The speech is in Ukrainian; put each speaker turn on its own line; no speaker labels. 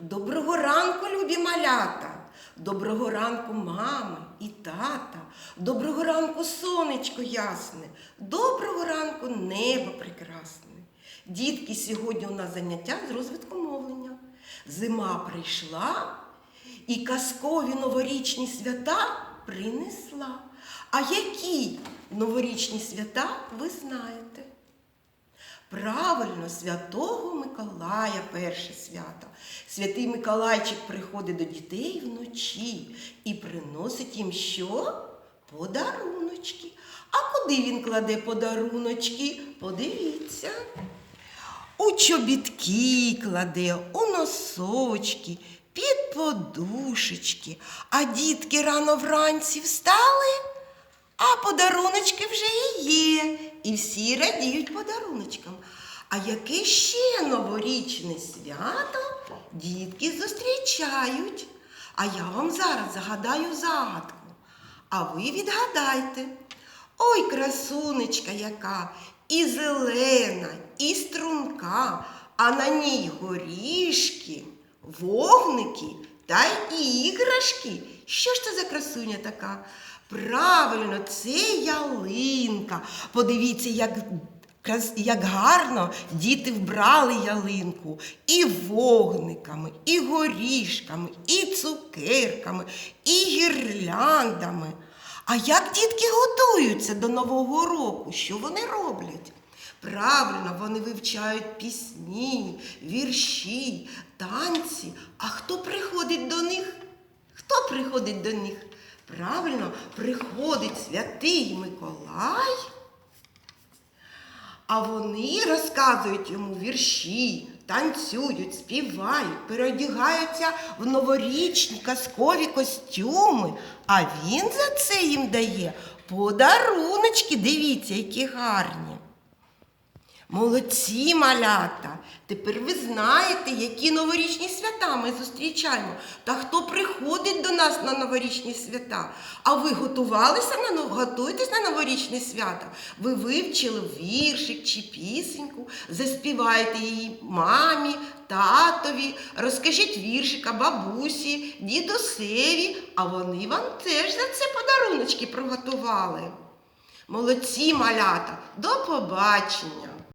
Доброго ранку, любі малята! Доброго ранку, мами і тата. Доброго ранку, сонечко ясне. Доброго ранку, небо прекрасне. Дітки, сьогодні у нас заняття з розвитку мовлення. Зима прийшла і казкові новорічні свята принесла. А які новорічні свята ви знаєте? Правильно, Святого Миколая перше свято. Святий Миколайчик приходить до дітей вночі і приносить їм що? Подаруночки. А куди він кладе подаруночки? Подивіться. У чобітки кладе, у носочки, під подушечки. А дітки рано вранці встали, а подаруночки вже і є. І всі радіють подаруночкам. А яке ще новорічне свято дітки зустрічають? А я вам зараз загадаю загадку. А ви відгадайте. Ой, красунечка яка, і зелена, і струнка, а на ній горішки, вогники та іграшки. Що ж це за красуня така? Правильно, це ялинка. Подивіться, як, як гарно діти вбрали ялинку і вогниками, і горішками, і цукерками, і гірляндами. А як дітки готуються до Нового року? Що вони роблять? Правильно, вони вивчають пісні, вірші, танці. А хто приходить до них? Хто приходить до них? Правильно, приходить святий Миколай, а вони розказують йому вірші, танцюють, співають, переодягаються в новорічні казкові костюми. А він за це їм дає подаруночки. Дивіться, які гарні. Молодці малята! Тепер ви знаєте, які новорічні свята ми зустрічаємо та хто приходить до нас на новорічні свята. А ви готувалися на готуєтесь на новорічні свята? Ви вивчили віршик чи пісеньку, заспівайте її мамі, татові, розкажіть віршика бабусі, дідусеві, а вони вам теж за це подаруночки приготували. Молодці малята, до побачення!